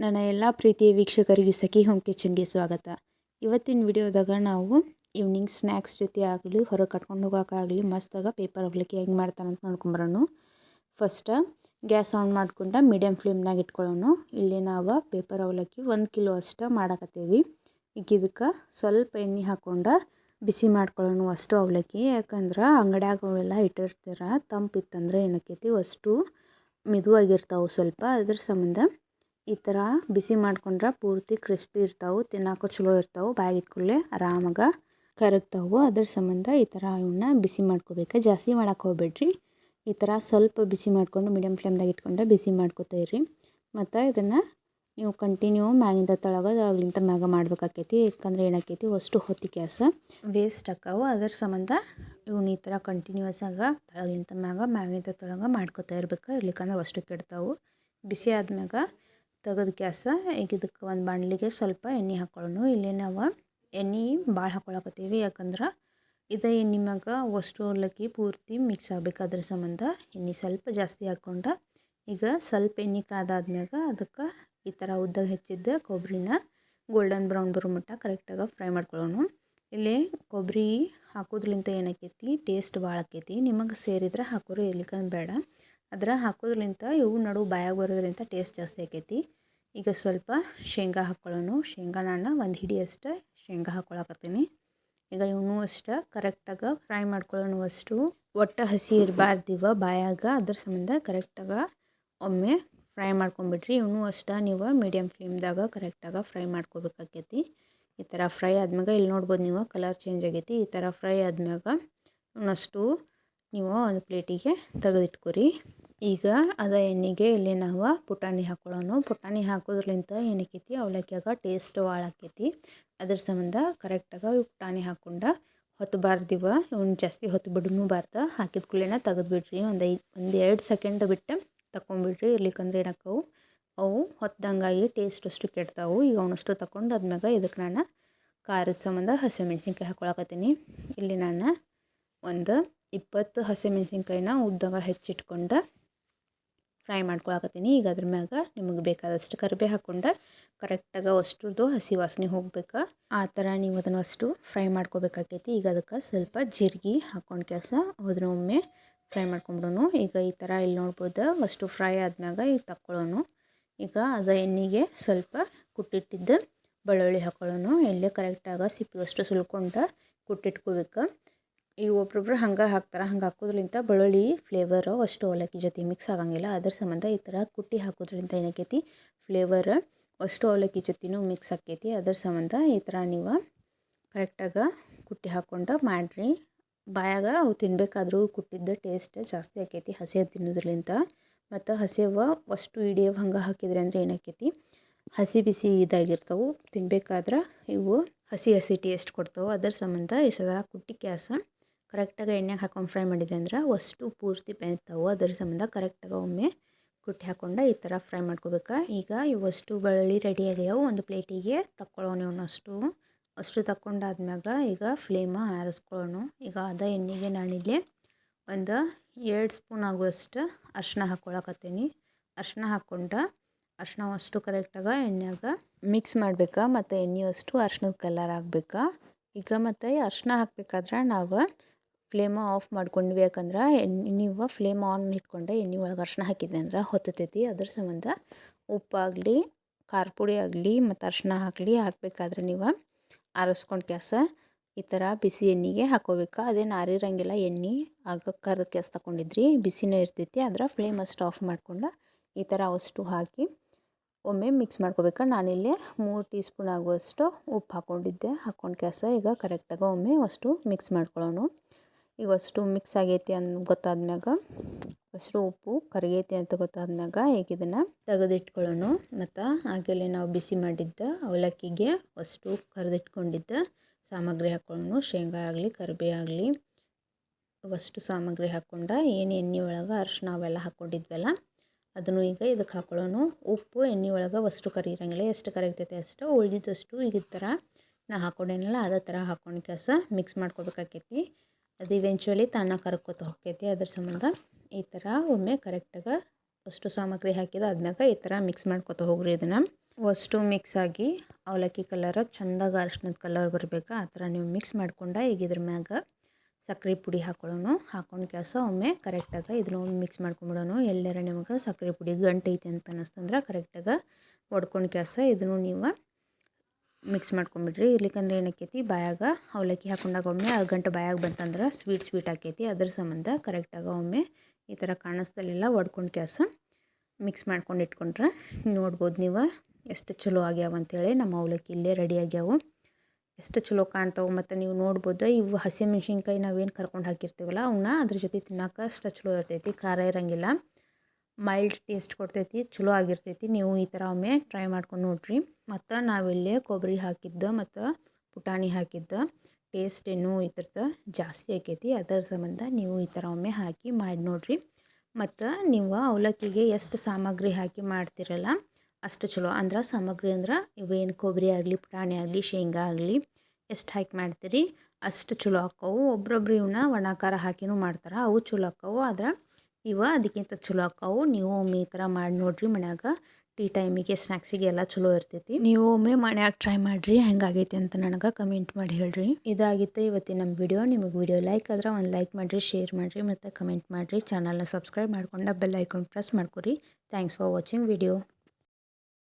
ನನ್ನ ಎಲ್ಲ ಪ್ರೀತಿಯ ವೀಕ್ಷಕರಿಗೂ ಸಖಿ ಹೋಮ್ ಕಿಚನ್ಗೆ ಸ್ವಾಗತ. ಇವತ್ತಿನ ವಿಡಿಯೋದಾಗ ನಾವು ಈವ್ನಿಂಗ್ ಸ್ನ್ಯಾಕ್ಸ್ ಜೊತೆ ಆಗಲಿ, ಹೊರಗೆ ಕಟ್ಕೊಂಡು ಹೋಗೋಕ್ಕಾಗಲಿ ಮಸ್ತಾಗ ಪೇಪರ್ ಅವಲಕ್ಕಿ ಹೆಂಗೆ ಮಾಡ್ತಾನಂತ ನೋಡ್ಕೊಂಬರೋಣ ಫಸ್ಟ್ ಗ್ಯಾಸ್ ಆನ್ ಮಾಡ್ಕೊಂಡು ಮೀಡಿಯಮ್ ಫ್ಲೇಮ್ನಾಗ ಇಟ್ಕೊಳ್ಳೋಣ ಇಲ್ಲಿ ನಾವು ಪೇಪರ್ ಅವಲಕ್ಕಿ ಒಂದು ಕಿಲೋ ಅಷ್ಟು ಮಾಡಕತ್ತೀವಿ. ಈಗ ಇದಕ್ಕೆ ಸ್ವಲ್ಪ ಎಣ್ಣೆ ಹಾಕ್ಕೊಂಡು ಬಿಸಿ ಮಾಡ್ಕೊಳ್ಳೋಣ ಅಷ್ಟು ಅವಲಕ್ಕಿ. ಯಾಕಂದ್ರೆ ಅಂಗಡ್ಯಾಗ ಅವೆಲ್ಲ ಇಟ್ಟಿರ್ತೀರ ತಂಪಿತ್ತಂದ್ರೆ ಏನಕ್ಕೈತಿ ಅಷ್ಟು ಮೆದುವಾಗಿರ್ತಾವೆ ಸ್ವಲ್ಪ. ಅದ್ರ ಸಂಬಂಧ ಈ ಥರ ಬಿಸಿ ಮಾಡ್ಕೊಂಡ್ರೆ ಪೂರ್ತಿ ಕ್ರಿಸ್ಪಿ ಇರ್ತಾವೆ ತಿನ್ನೋಕ್ಕೂ ಚಲೋ ಇರ್ತಾವೆ ಬ್ಯಾಗ್ ಇಟ್ಕೊಳ್ಳೆ ಆರಾಮಾಗ ಕರಗ್ತಾವೆ. ಅದ್ರ ಸಂಬಂಧ ಈ ಥರ ಇವನ್ನ ಬಿಸಿ ಮಾಡ್ಕೋಬೇಕು. ಜಾಸ್ತಿ ಮಾಡಕ್ಕೆ ಹೋಗ್ಬೇಡ್ರಿ. ಈ ಥರ ಸ್ವಲ್ಪ ಬಿಸಿ ಮಾಡಿಕೊಂಡು ಮೀಡಿಯಮ್ ಫ್ಲೇಮ್ದಾಗ ಇಟ್ಕೊಂಡು ಬಿಸಿ ಮಾಡ್ಕೊತಾ ಇರ್ರಿ. ಮತ್ತು ಇದನ್ನು ನೀವು ಕಂಟಿನ್ಯೂ ಮ್ಯಾಗಿಂದ ತಳಗ ಅಗ್ಲಿಂದ ಮ್ಯಾಗ ಮಾಡ್ಬೇಕಾಕೈತಿ. ಯಾಕಂದ್ರೆ ಏನಾಕೈತಿ ಅಷ್ಟು ಹೊತ್ತಿ ಗ್ಯಾಸ ವೇಸ್ಟ್ ಆಕಾವು ಅದ್ರ ಸಂಬಂಧ ಇವನ್ನ ಈ ಥರ ಕಂಟಿನ್ಯೂಸ್ ಆಗ ತಳಗಿಂತ ಮ್ಯಾಗ, ಮ್ಯಾಗಿಂದ ತಳಗ ಮಾಡ್ಕೊತಾ ಇರ್ಬೇಕು. ಇರ್ಲಿಕ್ಕಂದ್ರೆ ಅಷ್ಟು ಕೆಡ್ತಾವು. ಬಿಸಿ ಆದ್ಮ್ಯಾಗ ತೆಗೆದು ಗ್ಯಾಸ, ಈಗ ಇದಕ್ಕೆ ಒಂದು ಬಾಣಲಿಗೆ ಸ್ವಲ್ಪ ಎಣ್ಣೆ ಹಾಕ್ಕೊಳ್ಳೋಣ ಇಲ್ಲಿ ನಾವು ಎಣ್ಣೆ ಭಾಳ ಹಾಕ್ಕೊಳಕತ್ತೀವಿ ಯಾಕಂದ್ರೆ ಇದು ಎಣ್ಣೆ ಮ್ಯಾಗ ಅಷ್ಟು ಅವಲಕ್ಕಿ ಪೂರ್ತಿ ಮಿಕ್ಸ್ ಆಗ್ಬೇಕು ಅದ್ರ ಸಂಬಂಧ. ಎಣ್ಣೆ ಸ್ವಲ್ಪ ಜಾಸ್ತಿ ಹಾಕ್ಕೊಂಡು ಈಗ ಸ್ವಲ್ಪ ಎಣ್ಣೆ ಕಾದಾದ್ಮ್ಯಾಗ ಅದಕ್ಕೆ ಈ ಥರ ಉದ್ದ ಹೆಚ್ಚಿದ್ದ ಕೊಬ್ಬರಿನ ಗೋಲ್ಡನ್ ಬ್ರೌನ್ ಬರೋ ಮಟ್ಟ ಕರೆಕ್ಟಾಗಿ ಫ್ರೈ ಮಾಡ್ಕೊಳ್ಳೋಣ. ಇಲ್ಲಿ ಕೊಬ್ಬರಿ ಹಾಕೋದ್ರಿಂದ ಏನಾಕೈತಿ? ಟೇಸ್ಟ್ ಭಾಳ ಆಕೈತಿ. ನಿಮಗೆ ಸೇರಿದ್ರೆ ಹಾಕೋರು ಇರ್ಲಿಕ್ಕಂದ್ರೆ ಬೇಡ. ಅದ್ರ ಹಾಕೋದ್ರಿಂತ ಇವು ನಡು ಬಾಯಾಗ ಬರೋದ್ರಿಂದ ಟೇಸ್ಟ್ ಜಾಸ್ತಿ ಆಕೈತಿ. ಈಗ ಸ್ವಲ್ಪ ಶೇಂಗಾ ಹಾಕ್ಕೊಳ್ಳೋಣ. ಶೇಂಗಾ ನಾನು ಒಂದು ಹಿಡಿಯಷ್ಟು ಶೇಂಗಾ ಹಾಕ್ಕೊಳಕತ್ತೀನಿ. ಈಗ ಇವನು ಅಷ್ಟೇ ಕರೆಕ್ಟಾಗಿ ಫ್ರೈ ಮಾಡ್ಕೊಳ್ಳೋಣ ಅಷ್ಟು. ಒಟ್ಟು ಹಸಿ ಇರಬಾರ್ದಿವ ಬಾಯಾಗ, ಅದ್ರ ಸಂಬಂಧ ಕರೆಕ್ಟಾಗಿ ಒಮ್ಮೆ ಫ್ರೈ ಮಾಡ್ಕೊಂಬಿಡ್ರಿ. ಇವನು ಅಷ್ಟು ನೀವು ಮೀಡಿಯಮ್ ಫ್ಲೇಮ್ದಾಗ ಕರೆಕ್ಟಾಗಿ ಫ್ರೈ ಮಾಡ್ಕೋಬೇಕಾಕೈತಿ. ಈ ಥರ ಫ್ರೈ ಆದ್ಮ್ಯಾಗ ಇಲ್ಲಿ ನೋಡ್ಬೋದು ನೀವು ಕಲರ್ ಚೇಂಜ್ ಆಗೈತಿ. ಈ ಥರ ಫ್ರೈ ಆದ್ಮ್ಯಾಗ ಇವನಷ್ಟು ನೀವು ಒಂದು ಪ್ಲೇಟಿಗೆ ತೆಗೆದಿಟ್ಕೊರಿ. ಈಗ ಅದ ಎಣ್ಣೆಗೆ ಇಲ್ಲಿ ನಾವು ಪುಟಾಣಿ ಹಾಕ್ಕೊಳ್ಳೋಣ ಪುಟಾಣಿ ಹಾಕೋದ್ರಲಿಂತ ಏನಕ್ಕೈತಿ ಅವಲಕ್ಕಿಯಾಗ ಟೇಸ್ಟ್ ಭಾಳ ಆಕೈತಿ. ಅದ್ರ ಸಂಬಂಧ ಕರೆಕ್ಟಾಗಿ ಪುಟಾಣಿ ಹಾಕ್ಕೊಂಡು ಹೊತ್ತಬಾರ್ದಿವ ಇವ್ನ ಜಾಸ್ತಿ ಹೊತ್ತು ಬಿಡೂ ಬಾರ್ದ. ಹಾಕಿದ ಕೂಡಲೇ ತೆಗೆದುಬಿಡ್ರಿ. ಒಂದು ಐದು, ಒಂದು ಎರಡು ಸೆಕೆಂಡ್ ಬಿಟ್ಟು ತಗೊಂಬಿಡ್ರಿ ಇರ್ಲಿಕ್ಕಂದ್ರೆ ಏನಾಕವು ಅವು ಹೊತ್ತಂಗಾಗಿ ಟೇಸ್ಟ್ ಅಷ್ಟು ಕೆಡ್ತಾವು. ಈಗ ಅವನಷ್ಟು ತಗೊಂಡು ಅದ್ಮ್ಯಾಗ ಇದಕ್ಕೆ ನಾನು ಖಾರದ ಸಂಬಂಧ ಹಸಿಮೆಣ್ಸಿನ್ಕಾಯಿ ಹಾಕ್ಕೊಳಕತ್ತೀನಿ ಇಲ್ಲಿ ನಾನು ಒಂದು ಇಪ್ಪತ್ತು ಹಸಿಮೆಣ್ಸಿನ್ಕಾಯಿನ ಉದ್ದಾಗ ಹೆಚ್ಚಿಟ್ಕೊಂಡು ಫ್ರೈ ಮಾಡ್ಕೊಳಕತ್ತೀನಿ. ಈಗ ಅದ್ರ ಮ್ಯಾಗ ನಿಮಗೆ ಬೇಕಾದಷ್ಟು ಕರಿಬೇವು ಹಾಕ್ಕೊಂಡು ಕರೆಕ್ಟಾಗಿ ಅಷ್ಟ್ರದ್ದು ಹಸಿ ವಾಸನೆ ಹೋಗ್ಬೇಕು. ಆ ಥರ ನೀವು ಅದನ್ನು ಅಷ್ಟು ಫ್ರೈ ಮಾಡ್ಕೋಬೇಕಾಕೈತಿ. ಈಗ ಅದಕ್ಕೆ ಸ್ವಲ್ಪ ಜೀರಿಗೆ ಹಾಕ್ಕೊಂಡು ಕೆಲಸ ಅದನ್ನ ಒಮ್ಮೆ ಫ್ರೈ ಮಾಡ್ಕೊಂಬಿಡೋಣ ಈಗ ಈ ಥರ ಇಲ್ಲಿ ನೋಡ್ಬೋದು ಅಷ್ಟು ಫ್ರೈ ಆದ್ಮ್ಯಾಗ ಈಗ ತಕ್ಕೊಳ್ಳೋಣ ಈಗ ಅದ ಎಣ್ಣೆಗೆ ಸ್ವಲ್ಪ ಕುಟ್ಟಿಟ್ಟಿದ್ದು ಬೆಳ್ಳುಳ್ಳಿ ಹಾಕ್ಕೊಳ್ಳೋಣ ಎಲ್ಲೇ ಕರೆಕ್ಟಾಗಿ ಸಿಪ್ಪಿ ಅಷ್ಟು ಸುಲ್ಕೊಂಡು ಕುಟ್ಟಿಟ್ಕೋಬೇಕು. ಈಗ ಒಬ್ಬೊಬ್ರು ಹಂಗೆ ಹಾಕ್ತಾರೆ, ಹಂಗೆ ಹಾಕೋದ್ರಿಂದ ಬೆಳ್ಳುಳ್ಳಿ ಫ್ಲೇವರು ಅಷ್ಟು ಅವಲಕ್ಕಿ ಜೊತೆ ಮಿಕ್ಸ್ ಆಗಂಗಿಲ್ಲ. ಅದ್ರ ಸಂಬಂಧ ಈ ಥರ ಕುಟ್ಟಿ ಹಾಕೋದ್ರಿಂದ ಏನಾಕೈತಿ? ಫ್ಲೇವರ್ ಅಷ್ಟು ಅವಲಕ್ಕಿ ಜೊತೆನೂ ಮಿಕ್ಸ್ ಆಕೈತಿ. ಅದ್ರ ಸಂಬಂಧ ಈ ಥರ ನೀವು ಕರೆಕ್ಟಾಗಿ ಕುಟ್ಟಿ ಹಾಕ್ಕೊಂಡು ಮಾಡಿರಿ. ಬಾಯಾಗ ಅವು ತಿನ್ಬೇಕಾದ್ರೂ ಕುಟ್ಟಿದ್ದ ಟೇಸ್ಟ್ ಜಾಸ್ತಿ ಆಕೈತಿ. ಹಸಿ ತಿನ್ನೋದ್ರಲಿಂತ ಮತ್ತು ಹಸಿವ ಅಷ್ಟು ಹಿಡಿಯವ್ ಹಂಗೆ ಹಾಕಿದ್ರೆ ಅಂದರೆ ಏನಾಕೈತಿ? ಹಸಿ ಬಿಸಿ ಇದಾಗಿರ್ತವೆ. ತಿನ್ಬೇಕಾದ್ರೆ ಇವು ಹಸಿ ಹಸಿ ಟೇಸ್ಟ್ ಕೊಡ್ತಾವೆ. ಅದ್ರ ಸಂಬಂಧ ಈ ಸದಾ ಕುಟ್ಟಿ ಕ್ಯಾಸ ಕರೆಕ್ಟಾಗಿ ಎಣ್ಣೆಗೆ ಹಾಕೊಂಡು ಫ್ರೈ ಮಾಡಿದ್ರಿ ಅಂದ್ರೆ ಅಷ್ಟು ಪೂರ್ತಿ ಬೆಂತಾವೆ ಅದರ ಸಂಬಂಧ ಕರೆಕ್ಟಾಗಿ ಒಮ್ಮೆ ಕುಟ್ಟಿ ಹಾಕೊಂಡು ಈ ಥರ ಫ್ರೈ ಮಾಡ್ಕೋಬೇಕು. ಈಗ ಇವಷ್ಟು ಬೆಳ್ಳುಳ್ಳಿ ರೆಡಿ ಆಗ್ಯಾವು. ಒಂದು ಪ್ಲೇಟಿಗೆ ತಕ್ಕೊಳ್ಳೋಣ ಇವನ್ನಷ್ಟು ಅಷ್ಟು. ತಕ್ಕೊಂಡಾದ್ಮ್ಯಾಗ ಈಗ ಫ್ಲೇಮ ಆರಿಸ್ಕೊಳ್ಳೋಣ ಈಗ ಅದ ಎಣ್ಣೆಗೆ ನಾನಿಲ್ಲಿ ಒಂದು ಎರಡು ಸ್ಪೂನ್ ಆಗುವಷ್ಟು ಅರ್ಶಿನ ಹಾಕ್ಕೊಳಕತ್ತೀನಿ ಅರ್ಶಿನ ಹಾಕ್ಕೊಂಡು ಅರ್ಶಿನ ಅಷ್ಟು ಕರೆಕ್ಟಾಗಿ ಎಣ್ಣೆಯಾಗ ಮಿಕ್ಸ್ ಮಾಡ್ಬೇಕು ಮತ್ತು ಎಣ್ಣೆ ಅಷ್ಟು ಅರ್ಶಿನದ ಕಲರ್ ಆಗಬೇಕು. ಈಗ ಮತ್ತು ಅರ್ಶಿನ ಹಾಕಬೇಕಾದ್ರೆ ನಾವು ಫ್ಲೇಮ ಆಫ್ ಮಾಡ್ಕೊಂಡ್ವಿ ಯಾಕಂದ್ರೆ ನೀವು ಫ್ಲೇಮ್ ಆನ್ ಇಟ್ಕೊಂಡೆ ಎಣ್ಣೆ ಒಳಗೆ ಅರ್ಶಿನ ಹಾಕಿದ್ದೆ ಅಂದ್ರೆ ಹೊತ್ತತೈತಿ. ಅದ್ರ ಸಂಬಂಧ ಉಪ್ಪಾಗಲಿ, ಖಾರ ಪುಡಿ ಆಗಲಿ ಮತ್ತು ಅರ್ಶಿನ ಹಾಕಲಿ ಹಾಕಬೇಕಾದ್ರೆ ನೀವು ಆರಿಸ್ಕೊಂಡು ಕ್ಯಾಸ ಈ ಥರ ಬಿಸಿ ಎಣ್ಣೆಗೆ ಹಾಕೋಬೇಕು. ಅದೇನು ಆರಿರಂಗಿಲ್ಲ ಎಣ್ಣೆ ಆಗ ಕರ್ದ ಕೆಸ ತಗೊಂಡಿದ್ರಿ ಬಿಸಿನೇ ಇರ್ತೈತಿ. ಅದ್ರ ಫ್ಲೇಮ್ ಅಷ್ಟು ಆಫ್ ಮಾಡ್ಕೊಂಡು ಈ ಥರ ಅಷ್ಟು ಹಾಕಿ ಒಮ್ಮೆ ಮಿಕ್ಸ್ ಮಾಡ್ಕೋಬೇಕು. ನಾನಿಲ್ಲಿ ಮೂರು ಟೀ ಸ್ಪೂನ್ ಆಗುವಷ್ಟು ಉಪ್ಪು ಹಾಕ್ಕೊಂಡಿದ್ದೆ ಹಾಕ್ಕೊಂಡು ಕ್ಯಾಸ ಈಗ ಕರೆಕ್ಟಾಗಿ ಒಮ್ಮೆ ಅಷ್ಟು ಮಿಕ್ಸ್ ಮಾಡ್ಕೊಳ್ಳೋಣ ಈಗ ಅಷ್ಟು ಮಿಕ್ಸ್ ಆಗೈತಿ ಅಂತ ಗೊತ್ತಾದ್ಮ್ಯಾಗ. ಅಷ್ಟು ಉಪ್ಪು ಕರಗೈತಿ ಅಂತ ಗೊತ್ತಾದ್ಮ್ಯಾಗ ಈಗ ಇದನ್ನು ತೆಗೆದಿಟ್ಕೊಳ್ಳೋಣ ಮತ್ತು ಆಗಲೇ ನಾವು ಬಿಸಿ ಮಾಡಿದ್ದ ಅವಲಕ್ಕಿಗೆ ಅಷ್ಟು ಕರೆದಿಟ್ಕೊಂಡಿದ್ದ ಸಾಮಗ್ರಿ ಹಾಕ್ಕೊಳ್ಳೋಣ ಶೇಂಗಾ ಆಗಲಿ, ಕರಿಬೇ ಆಗಲಿ. ಅಷ್ಟು ಸಾಮಗ್ರಿ ಹಾಕ್ಕೊಂಡ ಏನು ಎಣ್ಣೆ ಒಳಗೆ ಅರ್ಶಿನ ಅವೆಲ್ಲ ಹಾಕ್ಕೊಂಡಿದ್ವಲ್ಲ ಅದನ್ನು ಈಗ ಇದಕ್ಕೆ ಹಾಕ್ಕೊಳ್ಳೋಣ ಉಪ್ಪು, ಎಣ್ಣೆ ಒಳಗೆ ಅಷ್ಟು ಕರಿರಂಗಿಲ್ಲ. ಎಷ್ಟು ಕರಗ್ತೈತೆ ಅಷ್ಟು ಉಳಿದಿದ್ದಷ್ಟು ಈಗ ಈ ಥರ ನಾ ಹಾಕ್ಕೊಂಡೇನಲ್ಲ ಅದೇ ಥರ ಹಾಕ್ಕೊಂಡು ಕೆಲಸ ಮಿಕ್ಸ್ ಮಾಡ್ಕೋಬೇಕಾಕೈತಿ. ಅದು ಇವೆಂಚುವಲಿ ತಾನ ಕರ್ಕೋತ ಹೋಗ್ತೈತಿ ಅದ್ರ ಸಂಬಂಧ ಈ ಥರ ಒಮ್ಮೆ ಕರೆಕ್ಟಾಗಿ ಅಷ್ಟು ಸಾಮಗ್ರಿ ಹಾಕಿದ ಆದ್ಮ್ಯಾಗ ಈ ಥರ ಮಿಕ್ಸ್ ಮಾಡ್ಕೊತ ಹೋಗ್ರಿ ಇದನ್ನು. ಅಷ್ಟು ಮಿಕ್ಸ್ ಆಗಿ ಅವಲಕ್ಕಿ ಕಲರ್ ಚೆಂದಾಗಿ ಅರ್ಶಿನದ ಕಲರ್ ಬರಬೇಕು. ಆ ಥರ ನೀವು ಮಿಕ್ಸ್ ಮಾಡ್ಕೊಂಡು ಈಗ ಇದ್ರ ಮ್ಯಾಗ ಸಕ್ಕರೆ ಪುಡಿ ಹಾಕೊಳ್ಳೋಣ ಹಾಕೊಂಡು ಕೆಲಸ ಒಮ್ಮೆ ಕರೆಕ್ಟಾಗಿ ಇದನ್ನ ಒಮ್ಮೆ ಮಿಕ್ಸ್ ಮಾಡ್ಕೊಂಬಿಡೋಣ ಎಲ್ಲರ ನಿಮಗೆ ಸಕ್ಕರೆ ಪುಡಿ ಗಂಟು ಐತಿ ಅಂತ ಅನ್ನಿಸ್ತಂದ್ರೆ ಕರೆಕ್ಟಾಗಿ ಒಡ್ಕೊಂಡು ಕೆಲಸ ಇದನ್ನು ನೀವು ಮಿಕ್ಸ್ ಮಾಡ್ಕೊಂಬಿಡ್ರಿ. ಇರ್ಲಿಕ್ಕಂದ್ರೆ ಏನಾಕೈತಿ? ಬಾಯಾಗ ಅವಲಕ್ಕಿ ಹಾಕೊಂಡಾಗ ಒಮ್ಮೆ ಆ ಗಂಟೆ ಬಾಯಾಗ ಬಂತಂದ್ರೆ ಸ್ವೀಟ್ ಸ್ವೀಟ್ ಆಕೈತಿ. ಅದ್ರ ಸಂಬಂಧ ಕರೆಕ್ಟಾಗಿ ಒಮ್ಮೆ ಈ ಥರ ಕಾಣಿಸ್ದಲ್ಲೆಲ್ಲ ಒಡ್ಕೊಂಡು ಕೆಲಸ ಮಿಕ್ಸ್ ಮಾಡ್ಕೊಂಡು ಇಟ್ಕೊಂಡ್ರೆ ನೋಡ್ಬೋದು ನೀವು ಎಷ್ಟು ಚಲೋ ಆಗ್ಯಾವ ಅಂತೇಳಿ. ನಮ್ಮ ಅವಲಕ್ಕಿ ಇಲ್ಲೇ ರೆಡಿ ಆಗ್ಯಾವು. ಎಷ್ಟು ಚಲೋ ಕಾಣ್ತಾವೆ ಮತ್ತು ನೀವು ನೋಡ್ಬೋದು ಇವು ಹಸಿಮೆಣ್ಸಿನ್ಕಾಯಿ ನಾವೇನು ಕರ್ಕೊಂಡು ಹಾಕಿರ್ತೀವಲ್ಲ ಅವನ್ನ ಅದ್ರ ಜೊತೆ ತಿನ್ನೋಕೆ ಅಷ್ಟು ಚಲೋ ಇರ್ತೈತಿ, ಖಾರ ಇರೋಂಗಿಲ್ಲ. ಮೈಲ್ಡ್ ಟೇಸ್ಟ್ ಕೊಡ್ತೈತಿ ಚಲೋ ಆಗಿರ್ತೈತಿ. ನೀವು ಈ ಥರ ಒಮ್ಮೆ ಟ್ರೈ ಮಾಡ್ಕೊಂಡು ನೋಡ್ರಿ. ಮತ್ತು ನಾವಿಲ್ಲಿ ಕೊಬ್ಬರಿ ಹಾಕಿದ್ದು ಮತ್ತು ಪುಟಾಣಿ ಹಾಕಿದ್ದು ಟೇಸ್ಟ್ ಇನ್ನೂ ಇದ್ರದ್ದು ಜಾಸ್ತಿ ಆಕೈತಿ. ಅದರ ಸಂಬಂಧ ನೀವು ಈ ಥರ ಒಮ್ಮೆ ಹಾಕಿ ಮಾಡಿ ನೋಡ್ರಿ. ಮತ್ತು ನೀವು ಅವಲಕ್ಕಿಗೆ ಎಷ್ಟು ಸಾಮಗ್ರಿ ಹಾಕಿ ಮಾಡ್ತಿರಲ್ಲ, ಅಷ್ಟು ಚಲೋ ಅಂದ್ರೆ ಸಾಮಗ್ರಿ ಅಂದ್ರೆ ಇವೇನು ಕೊಬ್ಬರಿ ಆಗಲಿ, ಪುಟಾಣಿ ಆಗಲಿ, ಶೇಂಗಾ ಆಗಲಿ, ಎಷ್ಟು ಹಾಕಿ ಮಾಡ್ತೀರಿ, ಅಷ್ಟು ಚಲೋ ಆಕ್ಕವು ಒಬ್ರೊಬ್ರು ಇವನ್ನ ಒಣ ಖಾರ ಹಾಕಿನೂ ಮಾಡ್ತಾರೆ, ಅವು ಚಲೋ ಆಕ್ಕವು ಆದ್ರೆ ಇವ ಅದಕ್ಕಿಂತ ಚಲೋ ಆಕಾವು ನೀವು ಒಮ್ಮೆ ಈ ಥರ ಮಾಡಿ ನೋಡಿರಿ ಮನ್ಯಾಗ. ಟೀ ಟೈಮಿಗೆ ಸ್ನ್ಯಾಕ್ಸಿಗೆ ಎಲ್ಲ ಚಲೋ ಇರ್ತೈತಿ. ನೀವು ಒಮ್ಮೆ ಮನ್ಯಾಗ ಟ್ರೈ ಮಾಡಿರಿ. ಹೆಂಗಾಗೈತಿ ಅಂತ ನನಗೆ ಕಮೆಂಟ್ ಮಾಡಿ ಹೇಳ್ರಿ. ಇದಾಗಿತ್ತು ಇವತ್ತಿನ ನಮ್ಮ ವಿಡಿಯೋ. ನಿಮಗೆ ವಿಡಿಯೋ ಲೈಕ್ ಆದ್ರೆ ಒಂದು ಲೈಕ್ ಮಾಡಿರಿ, ಶೇರ್ ಮಾಡಿರಿ ಮತ್ತು ಕಮೆಂಟ್ ಮಾಡಿರಿ. ಚಾನಲ್ನ ಸಬ್ಸ್ಕ್ರೈಬ್ ಮಾಡ್ಕೊಂಡು ಬೆಲ್ ಐಕಾನ್ ಪ್ರೆಸ್ ಮಾಡ್ಕೊರಿ. Thanks for watching video.